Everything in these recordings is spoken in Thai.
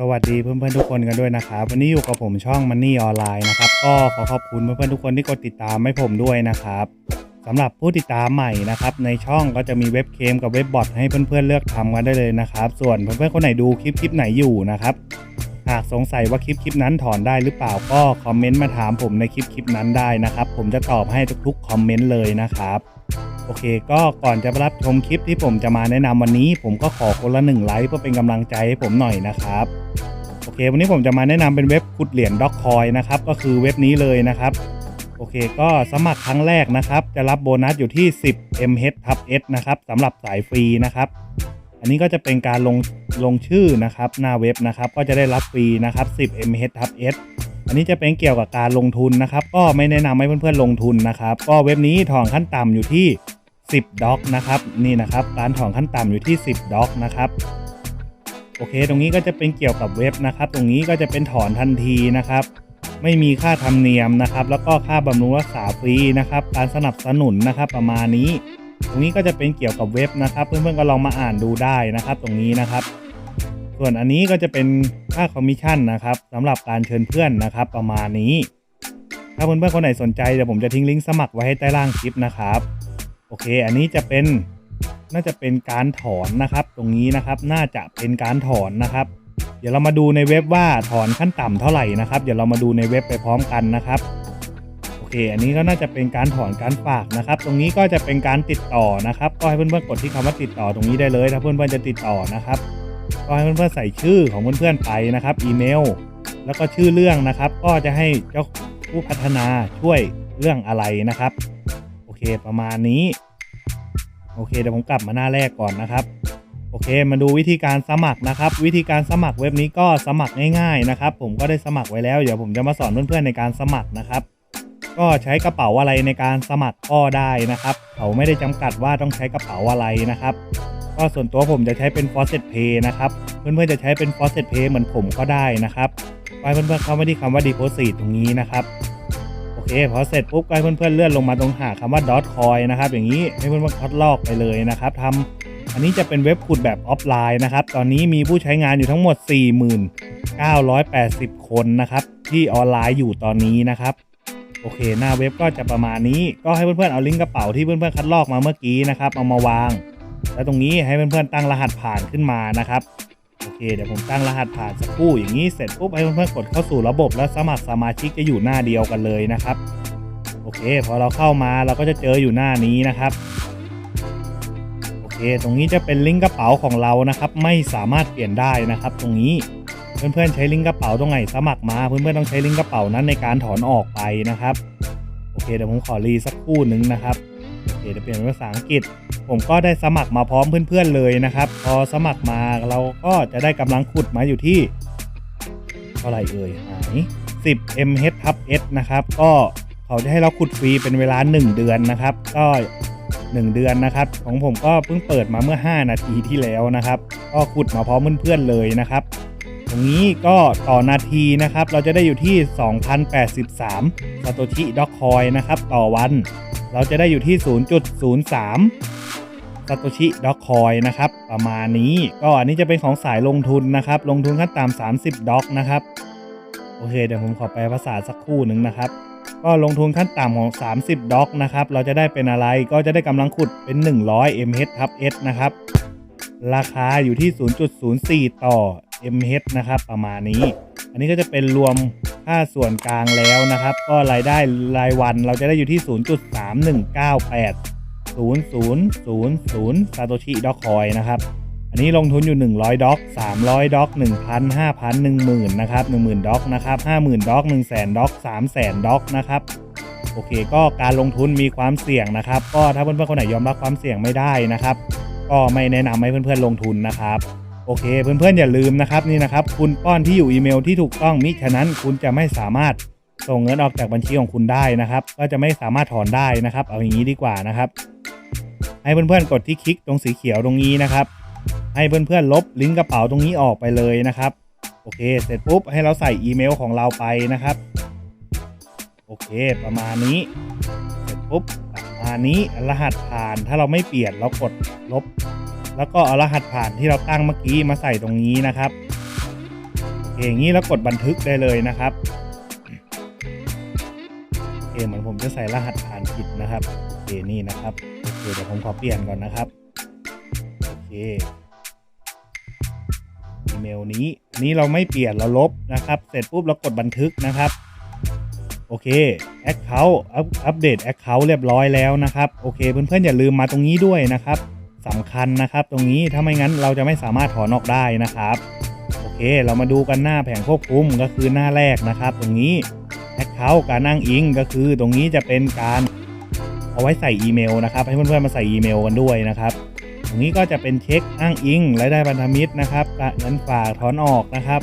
สวัสดีเพื่อนๆทุกคนกันด้วยนะครับวันนี้อยู่กับผมช่อง Money ออนไลน์นะครับก็ขอขอบคุณเพื่อนๆทุกคนที่กดติดตามให้ผมด้วยนะครับสำหรับผู้ติดตามใหม่นะครับในช่องก็จะมีเว็บเคมกับเว็บบอทให้เพื่อนๆเลือกทำกันได้เลยนะครับส่วนเพื่อนๆคนไหนดูคลิปคลิปไหนอยู่นะครับหากสงสัยว่าคลิปคลิปนั้นถอนได้หรือเปล่าก็คอมเมนต์มาถามผมในคลิปคลิปนั้นได้นะครับ ผมจะตอบให้ทุกๆคอมเมนต์เลยนะครับ โอเค ก็ก่อนจะไปรับชมคลิปที่ผมจะมาแนะนำวันนี้ ผมก็ขอคนละหนึ่งไลค์เพื่อเป็นกำลังใจให้ผมหน่อยนะครับโอเค วันนี้ผมจะมาแนะนำเป็นเว็บขุดเหรียญด็อกคอยนะครับก็คือเว็บนี้เลยนะครับโอเค ก็สมัครครั้งแรกนะครับ จะรับโบนัสอยู่ที่ 10 mh ทับ s นะครับสำหรับสายฟรีนะครับ อันนี้ก็จะเป็นการลงลงชื่อนะครับ หน้าเว็บนะครับ ก็จะได้รับฟรีนะครับ 10 mh ทับ s อันนี้จะเป็นเกี่ยวกับการลงทุนนะครับ ก็ไม่แนะนำให้เพื่อนๆลงทุนนะครับ ก็เว็บนี้ถอนขั้นต่ำอยู่ที่ 10ด็อกนะครับนี่นะครับการถอนขั้นต่ำอยู่ที่ 10ด็อกนะครับโอเค ตรงนี้ก็จะเป็นเกี่ยวกับเว็บนะครับ ตรงนี้ก็จะเป็นถอนทันทีนะครับ ไม่มีค่าธรรมเนียมนะครับ แล้วก็ค่าบำรุงรักษาฟรีนะครับ การสนับสนุนนะครับประมาณนี้ ตรงนี้ก็จะเป็นเกี่ยวกับเว็บนะครับ เพื่อนๆก็ลองมาอ่านดูได้นะครับ ตรงนี้นะครับ ส่วนอันนี้ก็จะเป็นค่าคอมมิชชั่นนะครับสำหรับการเชิญเพื่อนนะครับ ประมาณนี้ ถ้าเพื่อนๆคนไหนสนใจเดี๋ยวผมจะทิ้งลิงก์สมัครไว้ให้ใต้ล่างคลิปนะครับ โอเค อันนี้จะเป็นน่าจะเป็นการถอนนะครับ ตรงนี้นะครับน่าจะเป็นการถอนนะครับ เดี๋ยวเรามาดูในเว็บว่าถอนขั้นต่ำเท่าไหร่นะครับ เดี๋ยวเรามาดูในเว็บไปพร้อมกันนะครับโอเค อันนี้ก็น่าจะเป็นการถอนการฝากนะครับ ตรงนี้ก็จะเป็นการติดต่อนะครับ ก็ให้เพื่อนๆกดที่คำว่าติดต่อตรงนี้ได้เลย ถ้าเพื่อนๆจะติดต่อนะครับ ก็ให้เพื่อนๆใส่ชื่อของเพื่อนๆไปนะครับ อีเมล แล้วก็ชื่อเรื่องนะครับ ก็จะให้เจ้าผู้พัฒนาช่วยเรื่องอะไรนะครับ เคประมาณนี้ โอเคเดี๋ยวผมกลับมาหน้าแรกก่อนนะครับ โอเค มาดูวิธีการสมัครนะครับ วิธีการสมัครเว็บนี้ก็สมัครง่ายๆนะครับ ผมก็ได้สมัครไว้แล้วเดี๋ยวผมจะมาสอนเพื่อนๆในการสมัครนะครับ ก็ใช้กระเป๋าอะไรในการสมัครก็ได้นะครับ เขาไม่ได้จำกัดว่าต้องใช้กระเป๋าอะไรนะครับก็ส่วนตัวผมจะใช้เป็น Faucet Pay นะครับ เพื่อนๆจะใช้เป็น Faucet Pay เหมือนผมก็ได้นะครับ ไปเพื่อนๆเข้ามาที่คำว่า Deposit ตรงนี้นะครับ เคพอเสร็จปุ๊บก็ให้เพื่อนๆเลื่อนลงมาตรงหาคำว่า dot coin นะครับอย่างนี้ให้เพื่อนๆคัดลอกไปเลยนะครับทำอันนี้จะเป็นเว็บขุดแบบออฟไลน์นะครับตอนนี้มีผู้ใช้งานอยู่ทั้งหมด 4980 คนนะครับที่ออนไลน์อยู่ตอนนี้นะครับโอเค หน้าเว็บก็จะประมาณนี้ ก็ให้เพื่อนๆ เอาลิงก์กระเป๋าที่เพื่อนๆ คัดลอกมาเมื่อกี้นะครับ เอามาวาง แล้วตรงนี้ให้เพื่อนๆ ตั้งรหัสผ่านขึ้นมานะครับ เคเดี๋ยวผมตั้งรหัสผ่านสักครู่อย่างนี้เสร็จปุ๊บให้เพื่อนๆกดเข้าสู่ระบบแล้วสมัครสมาชิกจะอยู่หน้าเดียวกันเลยนะครับโอเคพอเราเข้ามาเราก็จะเจออยู่หน้านี้นะครับโอเค ตรงนี้จะเป็นลิงก์กระเป๋าของเรานะครับ ไม่สามารถเปลี่ยนได้นะครับ ตรงนี้เพื่อนๆใช้ลิงก์กระเป๋าตรงไหนสมัครมา เพื่อนๆต้องใช้ลิงก์กระเป๋านั้นในการถอนออกไปนะครับโอเคเดี๋ยวผมขอรีสักครู่หนึ่งนะครับ เคเดี๋ยวเปลี่ยนเป็นภาษาอังกฤษ ผมก็ได้สมัครมาพร้อมเพื่อนๆเลยนะครับ พอสมัครมาเราก็จะได้กำลังขุดมาอยู่ที่ เท่าไหร่เอ่ยหาย 10 mh ทับ s นะครับ ก็เขาจะให้เราขุดฟรีเป็นเวลา 1 เดือนนะครับ ก็ 1 เดือนนะครับ ของผมก็เพิ่งเปิดมาเมื่อ 5 นาทีที่แล้วนะครับ ก็ขุดมาพร้อมเพื่อนๆเลยนะครับตรงนี้ก็ต่อนาทีนะครับ เราจะได้อยู่ที่ 2,083ซาโตชิด็อกคอยนะครับ ต่อวัน เราจะได้อยู่ที่ 0.03ซาโตชิด็อกคอยนะครับ ประมาณนี้ ก็อันนี้จะเป็นของสายลงทุนนะครับ ลงทุนขั้นต่ำ30 ดอกนะครับ โอเค เดี๋ยวผมขอแปลภาษาสักคู่หนึ่งนะครับ ก็ลงทุนขั้นต่ำของ 30 ดอกนะครับ เราจะได้เป็นอะไร ก็จะได้กำลังขุดเป็น 100 mh ทับ s นะครับ ราคาอยู่ที่ 0.04 ต่อ mh นะครับ ประมาณนี้ อันนี้ก็จะเป็นรวม ค่าส่วนกลางแล้วนะครับ ก็รายได้รายวันเราจะได้อยู่ที่ 0.3198 0000ซาโตชิด็อกคอยนะครับ อันนี้ลงทุนอยู่ 100ด็อก300ด็อก1,000 5,000 10,000นะครับ10,000ด็อกนะครับ50,000ด็อก100,000ด็อก300,000ด็อกนะครับโอเค ก็การลงทุนมีความเสี่ยงนะครับ ก็ถ้าเพื่อนๆคนไหนยอมรับความเสี่ยงไม่ได้นะครับ ก็ไม่แนะนำให้เพื่อนๆลงทุนนะครับ โอเคเพื่อนๆอย่าลืมนะครับนี่นะครับ คุณป้อนที่อยู่อีเมลที่ถูกต้องมิฉะนั้นคุณจะไม่สามารถส่งเงินออกจากบัญชีของคุณได้นะครับ ก็จะไม่สามารถถอนได้นะครับ เอาอย่างนี้ดีกว่านะครับ ให้เพื่อนๆกดที่คลิกตรงสีเขียวตรงนี้นะครับ ให้เพื่อนๆลบลิงก์กระเป๋าตรงนี้ออกไปเลยนะครับ โอเค เสร็จปุ๊บให้เราใส่อีเมลของเราไปนะครับ โอเค ประมาณนี้เสร็จปุ๊บประมาณนี้รหัสผ่านถ้าเราไม่เปลี่ยนเรากดลบ แล้วก็เอารหัสผ่านที่เราตั้งเมื่อกี้มาใส่ตรงนี้นะครับเคอย่างนี้แล้วกดบันทึกได้เลยนะครับโอเคเหมือนผมจะใส่รหัสผ่านผิดนะครับโอเคนี่นะครับโอเคเดี๋ยวผมขอเปลี่ยนก่อนนะครับโอเคอีเมลนี้นี้เราไม่เปลี่ยนเราลบนะครับ เสร็จปุ๊บเรากดบันทึกนะครับโอเค Account อัปอัปเดต Account เรียบร้อยแล้วนะครับ โอเค เพื่อนๆ อย่าลืมมาตรงนี้ด้วยนะครับ สำคัญนะครับ ตรงนี้ถ้าไม่งั้นเราจะไม่สามารถถอนออกได้นะครับโอเค เรามาดูกันหน้าแผงควบคุมก็คือหน้าแรกนะครับ ตรงนี้ Account การอ้างอิงก็คือตรงนี้จะเป็นการเอาไว้ใส่อีเมลนะครับ ให้เพื่อนๆมาใส่อีเมลกันด้วยนะครับ ตรงนี้ก็จะเป็นเช็คอ้างอิงรายได้พันธมิตรนะครับเงินฝากถอนออกนะครับ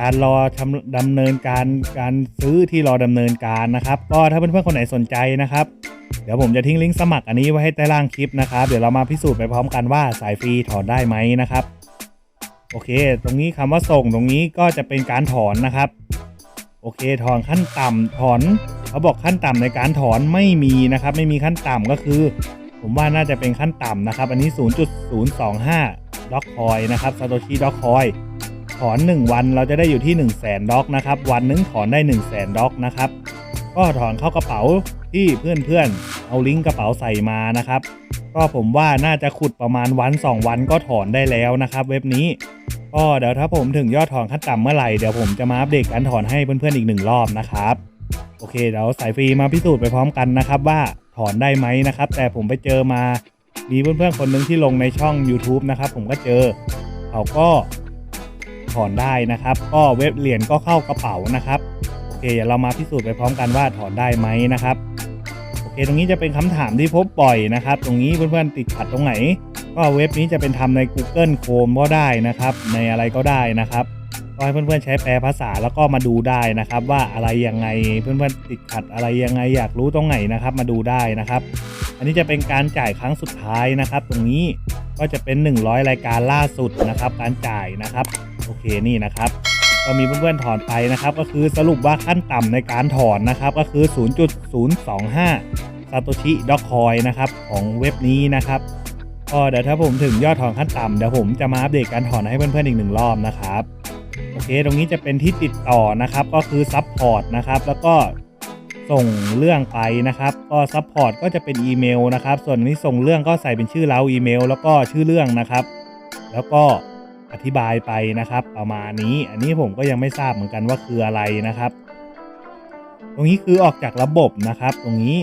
การรอทำดำเนินการการซื้อที่รอดำเนินการนะครับ ก็ถ้าเพื่อนๆคนไหนสนใจนะครับ เดี๋ยวผมจะทิ้งลิงก์สมัครอันนี้ไว้ให้ใต้ล่างคลิปนะครับ เดี๋ยวเรามาพิสูจน์ไปพร้อมกันว่าสายฟรีถอนได้ไหมนะครับ โอเค ตรงนี้คำว่าส่งตรงนี้ก็จะเป็นการถอนนะครับ โอเค ถอนขั้นต่ำถอน เขาบอกขั้นต่ำในการถอนไม่มีนะครับ ไม่มีขั้นต่ำก็คือ ผมว่าน่าจะเป็นขั้นต่ำนะครับ อันนี้ 0.025ด็อกคอยนะครับซาโตชิด็อกคอยถอน 1 วันเราจะได้อยู่ที่ 1 0 0 0 0แสนด็อกนะครับ วันหนึงถอนได้ 1 0 0 0 0แสนด็อกนะครับ ก็ถอนเข้ากระเป๋า ที่เพื่อนๆ เอาลิงก์กระเป๋าใส่มานะครับ ก็ผมว่าน่าจะขุดประมาณวัน 2 วันก็ถอนได้แล้วนะครับ เว็บนี้ก็เดี๋ยวถ้าผมถึงยอดถอนขั้นต่ำเมื่อไหร่เดี๋ยวผมจะมาอัปเดตการถอนให้เพื่อนๆอีกหนึ่งรอบนะครับโอเคเดี๋ยวสายฟรีมาพิสูจน์ไปพร้อมกันนะครับว่าถอนได้ไหมนะครับ แต่ผมไปเจอมามีเพื่อนๆคนหนึ่งที่ลงในช่อง YouTube นะครับ ผมก็เจอเขาก็ถอนได้นะครับ ก็เว็บเหรียญก็เข้ากระเป๋านะครับโอเคเดี๋ยวเรามาพิสูจน์ไปพร้อมกันว่าถอนได้ไหมนะครับ เคตรงนี้จะเป็นคำถามที่พบบ่อยนะครับ ตรงนี้เพื่อนๆติดขัดตรงไหน ก็เว็บนี้จะเป็นทำใน Google Chrome ก็ได้นะครับ ในอะไรก็ได้นะครับก็ให้เพื่อนๆใช้แปลภาษาแล้วก็มาดูได้นะครับ ว่าอะไรยังไงเพื่อนๆติดขัดอะไรยังไงอยากรู้ตรงไหนนะครับ มาดูได้นะครับ อันนี้จะเป็นการจ่ายครั้งสุดท้ายนะครับ ตรงนี้ก็จะเป็น 100 รายการล่าสุดนะครับ การจ่ายนะครับ โอเคนี่นะครับ ก็มีเพื่อนๆถอนไปนะครับ ก็คือสรุปว่าขั้นต่ำในการถอนนะครับ ก็คือ 0.025ซาโตชิด็อกคอยนะครับของเว็บนี้นะครับก็เดี๋ยวถ้าผมถึงยอดถอนขั้นต่ำเดี๋ยวผมจะมาอัปเดตการถอนให้เพื่อนๆอีกหนึ่งรอบนะครับโอเค ตรงนี้จะเป็นที่ติดต่อนะครับ ก็คือซัพพอร์ตนะครับแล้วก็ส่งเรื่องไปนะครับ ก็ซัพพอร์ตก็จะเป็นอีเมลนะครับ ส่วนนี้ส่งเรื่องก็ใส่เป็นชื่อเราอีเมล แล้วก็ชื่อเรื่องนะครับ แล้วก็ อธิบายไปนะครับ ประมาณนี้อันนี้ผมก็ยังไม่ทราบเหมือนกันว่าคืออะไรนะครับ ตรงนี้คือออกจากระบบนะครับ ตรงนี้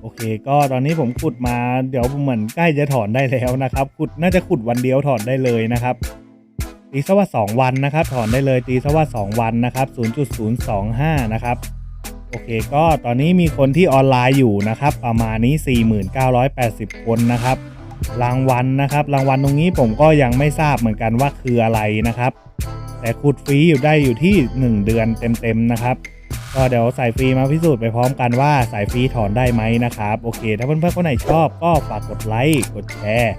โอเค ก็ตอนนี้ผมขุดมาเดี๋ยวเหมือนใกล้จะถอนได้แล้วนะครับขุดน่าจะขุดวันเดียวถอนได้เลยนะครับตีซะว่า 2 วันนะครับ ถอนได้เลยตีซะว่า 2 วันนะครับ 0.025 นะครับ โอเค ก็ตอนนี้มีคนที่ออนไลน์อยู่นะครับ ประมาณนี้ 4980 คนนะครับ รางวัลนะครับ รางวัลตรงนี้ผมก็ยังไม่ทราบเหมือนกันว่าคืออะไรนะครับ แต่ขุดฟรีอยู่ได้อยู่ที่ 1 เดือนเต็มๆนะครับ ก็เดี๋ยวสายฟรีมาพิสูจน์ไปพร้อมกันว่าสายฟรีถอนได้ไหมนะครับ โอเค ถ้าเพื่อนๆคนไหนชอบก็ฝากกดไลค์กดแชร์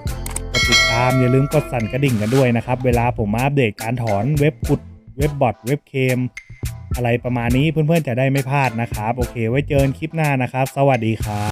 กดติดตามอย่าลืมกดสั่นกระดิ่งกันด้วยนะครับ เวลาผมมาอัปเดตการถอนเว็บขุดเว็บบอทเว็บเคมอะไรประมาณนี้เพื่อนๆจะได้ไม่พลาดนะครับ โอเค ไว้เจอกันคลิปหน้านะครับ สวัสดีครับ